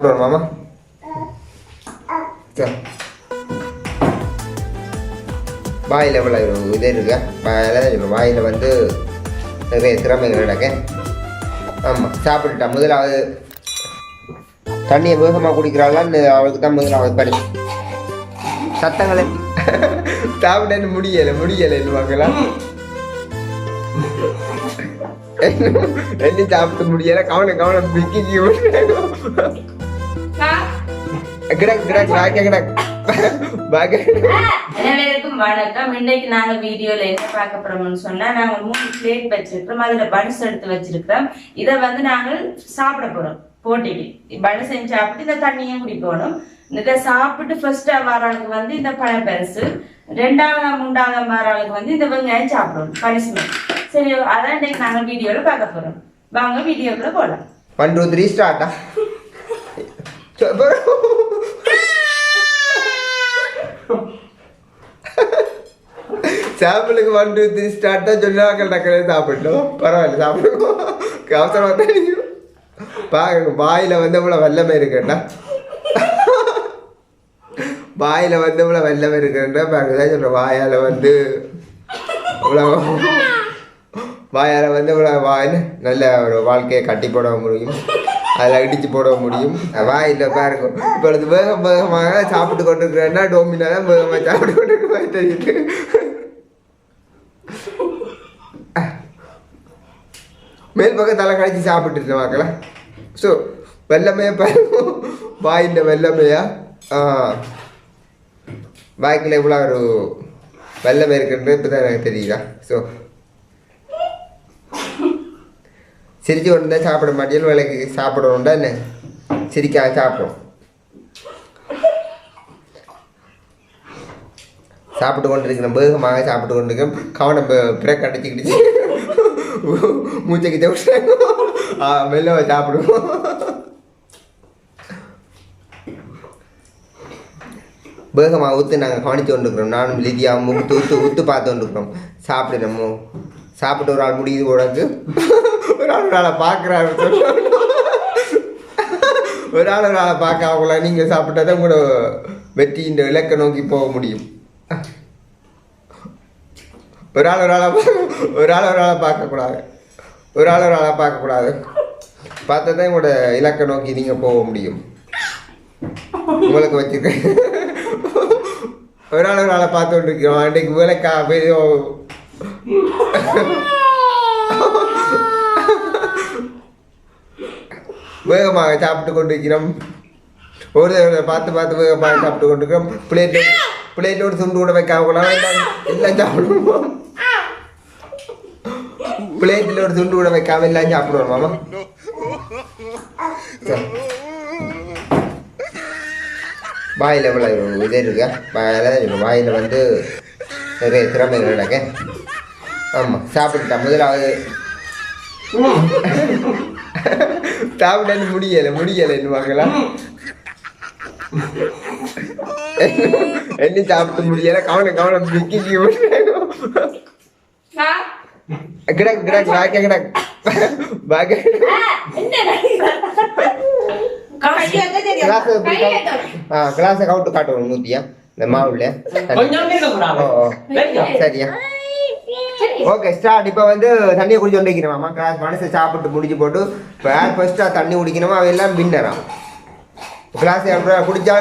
அப்புறம் மாமா வாயில் எவ்வளோ இது இருக்கு? வாயில் வாயில் வந்து நிறைய திறமைகள் நடக்க ஆமாம் சாப்பிட்டுட்டா முதலாவது தண்ணியை வேகமாக குடிக்கிறாங்களான்னு அவளுக்கு தான் முதலாவது பரிசு சத்தங்களை. சாப்பிடன்னு முடியலை முடியலைன்னு என்ன சாப்பிட்டு முடியலை. கவனம் கவனம் பிக்கி. அனைவருக்கும் வணக்கம். இன்னைக்கு நாங்க வீடியோல என்ன பார்க்க போறோம்னு சொன்னா நாங்க மூணு பிளேட் வச்சிருக்கிறோம். அதுல பன்ஸ் எடுத்து வச்சிருக்கிறோம். இதை வந்து நாங்கள் சாப்பிட போறோம் போட்டிக்கு. பன் செஞ்சு சாப்பிட்டு இந்த தண்ணியும் குடிக்கணும். இதை சாப்பிட்டு ஃபர்ஸ்ட் வர ஆளுக்கு வந்து இந்த பழம் பரிசு. ரெண்டாவது மூன்றாவது வர ஆளுக்கு வந்து இந்த வெங்காயம் சாப்பிடணும் பனிஷ்மெண்ட். சரி அதான் இன்னைக்கு நாங்க வீடியோல பார்க்க போறோம். வாங்க வீடியோக்குள்ள போலாம். ஒன் டூ த்ரீ ஸ்டார்ட்டா சாம்பிளுக்கு ஒன் டூ த்ரீ ஸ்டார்ட் தான் டக்கரே சாப்பிட்டோம் பரவாயில்ல சாப்பிடுவோம் அவசரமாக தெரியும் பாருங்க வாயில் வந்து இவ்வளோ வெள்ளமே இருக்கேன்டா வாயில் வந்து இவ்வளோ வெள்ளமே இருக்கேன்டா பாருங்க தான் சொல்கிறேன் வாயால் வந்து இவ்வளோ வாயால் வந்து இவ்வளோ வாயில் நல்ல ஒரு வாழ்க்கையை கட்டி போட முடியும் அதில் இடித்து போட முடியும். வாயில் பாருங்க. இப்பொழுது வேகம் வேகமாக சாப்பிட்டு கொண்டிருக்கிறேன்னா டோமினா தான் வேகமாக சாப்பிட்டு கொண்டிருக்க மாதிரி தெரியுது மேல் பக்கம் தலை கழிச்சு சாப்பிட்டு இருந்தேன் வாக்கல. ஸோ வெள்ளமையா பாருங்க. வாயின் வெள்ளமையா? வாய்க்கில் எவ்வளோ ஒரு வெள்ளமை இருக்குன்றது இப்போ தான் எனக்கு தெரியுதா? ஸோ சிரிச்சு கொண்டு சாப்பிட மாட்டியல் விலைக்கு சாப்பிடணும்டா என்ன? சிரிக்காக சாப்பிடும். சாப்பிட்டு கொண்டு இருக்கிறேன் வேகமாக சாப்பிட்டு கொண்டு இருக்கேன் கவனம் பிரேக் அடிச்சுக்கிடுச்சு. மூச்சைக்கு தவிட்டாங்க மெல்ல சாப்பிடுவோம். வேகமாக ஊற்று நாங்கள் கவனித்து கொண்டுருக்குறோம். நானும் லிதியாவும் ஊற்று ஊற்று ஊற்று பார்த்து கொண்டுருக்கிறோம். சாப்பிடு சாப்பிட்டு ஒரு ஆள் முடியுது உனக்கு ஒரு ஆள் ஒரு ஆளை பார்க்குறாரு. ஒரு ஆள் ஒரு ஆளை பார்க்க அவங்கள நீங்கள் சாப்பிட்டா தான் உங்களோட வெற்றி இந்த இலக்கை நோக்கி போக முடியும். ஒரு ஆள் ஒரு ஆளை ஒரு ஆள் ஒரு ஆளை பார்க்கக்கூடாது. ஒரு ஆள் ஒரு ஆளை பார்க்கக்கூடாது. பார்த்தா தான் உங்களோட இலக்கை நோக்கி நீங்கள் போக முடியும். உங்களுக்கு வச்சுருக்கேன் ஒரு ஆள் ஒரு ஆளை பார்த்து கொண்டிருக்கிறோம் அன்றைக்கு வேலைக்கா போய் வேகமாக சாப்பிட்டு கொண்டிருக்கிறோம். ஒரு தடவை பார்த்து பார்த்து வேகமாக சாப்பிட்டு கொண்டிருக்கிறோம். பிளேட் பிளேட்டோடு துண்டு கூட வைக்காம எல்லாம் எல்லாம் சாப்பிடுவோம். பிளேட்டில் ஒரு துண்டு கூட வைக்காம எல்லாம் சாப்பிடுவோம் மாமா. வாயில் எவ்வளோ இது இருக்கு? வாயில் வாயில் வந்து நிறைய திறமை நடக்க ஆமாம் சாப்பிட்டுட்டா முதலாவது. சாப்பிடன்னு முடியலை முடியலைன்னு வாங்கலாம் என்ன சாப்பிட்டு முடியல கவனம் கவனம் பிக்கி கிடக்கு கிடக்கு பாக்க கிடக்கு. பாக்க கிளாஸ் கவுட்டு காட்டுவோம் நூத்தியா? இந்த மாவுல. சரியா? ஓகே ஸ்டார்ட் இப்போ வந்து தண்ணியை குடிச்சு கொண்டிருக்கிறோம் கிளாஸ் மனசை சாப்பிட்டு முடிச்சு போட்டு இப்போ யார் ஃபர்ஸ்ட்டாக தண்ணி குடிக்கணுமோ அவன் எல்லாம் வின்னராம் கிளாஸ் குடிச்சா?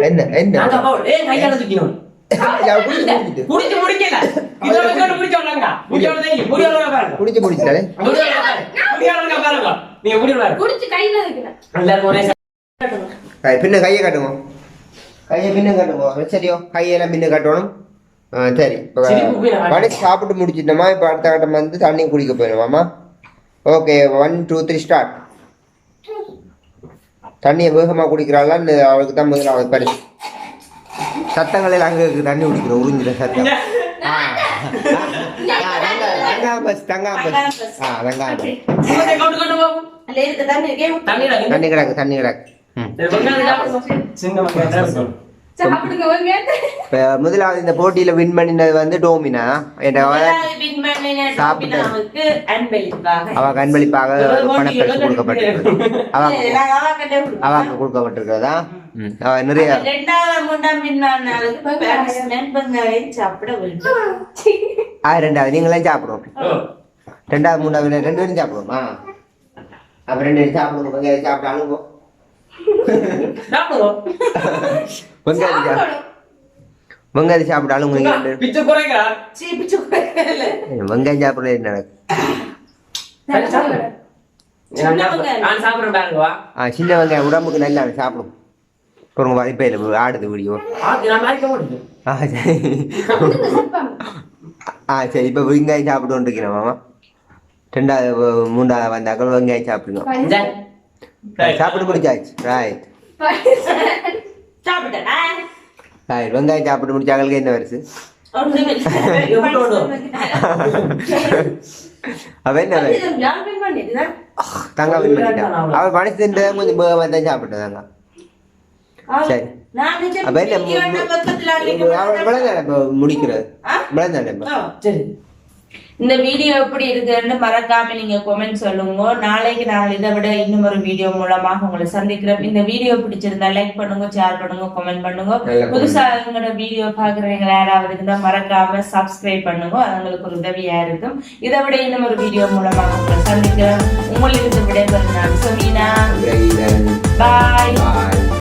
என்ன குடிச்சு முடிக்கல. குடிச்சு. நீங்க. குடிச்சு கையில பின்ன கையை காட்டுங்க. கையை பின்ன காட்டுங்க சரியோ கையெல்லாம் பின்ன காட்டணும். ஆ சரி. மனசு சாப்பிட்டு முடிச்சிட்டோமா? இப்போ அடுத்த கட்டம் வந்து தண்ணி குடிக்க போயிடுவாமா? Okay one two three start தண்ணியை வேகமாக குடிக்கிறாளான்னு அவளுக்கு தான் முதல்ல அவளுக்கு பரிசு. சத்தங்களில் அங்கே இருக்குது தண்ணி குடிக்கிறோம் உறிஞ்சிட சத்தம். ஆ. தங்காம்பஸ் தங்காம்பஸ் ஆ இருந்து. தண்ணி கிடக்கு. தண்ணி கிடக்கு ம். முதலாவது இந்த போட்டியில வின் பண்ணினது வந்து டோமினா. டோபினாவுக்கு அன்பளிப்பாக. அவ கண்பளிப்பாக பணப்பரிசு கொடுக்கப்பட்டிருக்கு. அவாக்கு கொடுக்கப்பட்டிருக்கிறதா? நிறைய. ஆ ரெண்டாவது நீங்களும் சாப்பிடுவோம். ரெண்டாவது மூணாவது ரெண்டு பேரும் சாப்பிடுவோமா? அப்ப ரெண்டு பேரும் சாப்பிடுவோம் சாப்பிட்டு அழுங்கோ சாப்பிடுவோம். வெங்காயம் சாப்பிடு வெங்காயம் சாப்பிட்டு அழுங்க நீங்க ரெண்டு பிச்சு குறைக்கிறா. சீ, பிச்சு கொடுக்கல. பேரும். வெங்காயம் சாப்பிடுறது என்ன நடக்கும். சின்ன நான் வெங்காயம். உடம்புக்கு நல்லா சாப்பிடும் பொருங்க இப்போ இல்லை ஆடுது வீடியோ. ஆ சரி ஆ சரி இப்போ வெங்காயம் சாப்பிட்டு கொண்டிருக்கிறேன் மாமா ரெண்டாவது மூன்றாவது வந்தாக்கள் வெங்காயம் சாப்பிடுங்க. சாப்பிட்டு முடிச்சாச்சு ரைட் சாப்பிட்டேனா? வெங்காயம் சாப்பிட்டு முடிச்சாங்களுக்கு என்ன வருது ஒண்ணுமில்லை. எப்படி ஒண்ணும்? அவ என்ன வருது இது யார் win பண்ணிட்டுதா? தங்க வின் பண்ணிட்டான் அவ மனுஷன் கொஞ்சம் வேகமாக தான் சரி. என்ன பக்கத்துல அடிக்க அவன் இப்போ முடிக்கிறது? இந்த வீடியோ எப்படி இருக்குன்னு மறக்காம நீங்க கமெண்ட் சொல்லுங்க. நாளைக்கு நாங்கள் இதை விட இன்னும் ஒரு வீடியோ மூலமாக உங்களை சந்திக்கிறோம் இந்த வீடியோ பிடிச்சிருந்தா லைக் பண்ணுங்க ஷேர் பண்ணுங்க கமெண்ட் பண்ணுங்க. புதுசா எங்களோட வீடியோ பாக்குறவங்க யாராவது இருந்தா மறக்காம சப்ஸ்கிரைப் பண்ணுங்க. அது உங்களுக்கு ஒரு உதவியா இருக்கும். இதை விட இன்னும் ஒரு வீடியோ மூலமாக உங்களை சந்திக்கிறோம் உங்களுக்கு விடைபெறும் நான் பாய் பாய்